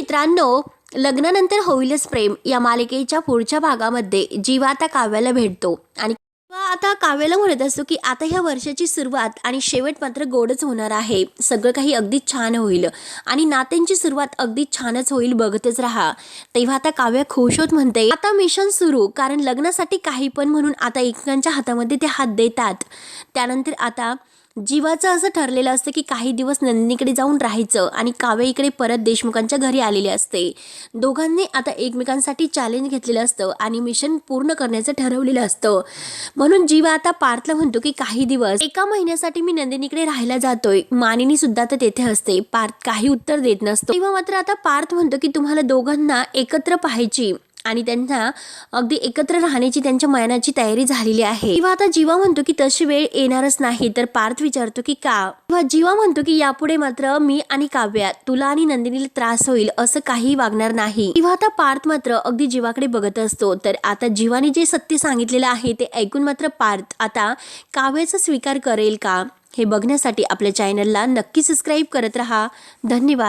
मित्रांनो लग्नानंतर होईलच प्रेम. या मालिकेच्या पुढच्या भागामध्ये जीवा आता काव्याला भेटतो. आणि आता काव्याला म्हणत असतो की आता ह्या वर्षाची सुरुवात आणि शेवट मात्र गोडच होणार आहे. सगळं काही अगदी छान होईल. आणि नात्यांची सुरुवात अगदी छानच होईल बघतच राहा. तेव्हा आता काव्य खुश होत म्हणते आता मिशन सुरू कारण लग्नासाठी काही पण म्हणून आता एकमेकांच्या हातामध्ये ते हात देतात. त्यानंतर आता जीवाचं असं ठरलेलं असतं की काही दिवस नंदिनीकडे जाऊन राहायचं आणि कावे इकडे परत देशमुखांच्या घरी आलेले असते. दोघांनी आता एकमेकांसाठी चॅलेंज घेतलेलं असतं आणि मिशन पूर्ण करण्याचं ठरवलेलं असतं. म्हणून जीवा आता पार्थला म्हणतो की काही दिवस एका महिन्यासाठी मी नंदिनीकडे राहायला जातोय. मानिनी सुद्धा तर तेथे असते. पार्थ काही उत्तर देत नसतो. तेव्हा मात्र आता पार्थ म्हणतो की तुम्हाला दोघांना एकत्र पाहायची. आणि त्यांना अगदी एकत्र राहण्याची त्यांच्या मनाची तयारी झालेली आहे. किंवा आता जीवा म्हणतो की तशी वेळ येणारच नाही तर पार्थ विचारतो की का? किंवा जीवा म्हणतो की यापुढे मात्र मी आणि काव्या तुला आणि नंदिनीला त्रास होईल असं काही वागणार नाही. किंवा आता पार्थ मात्र अगदी जीवाकडे बघत असतो तर आता जीवाने जे सत्य सांगितलेलं आहे ते ऐकून मात्र पार्थ आता काव्याचा स्वीकार करेल का? हे बघण्यासाठी आपल्या चॅनलला नक्की सबस्क्राईब करत राहा. धन्यवाद.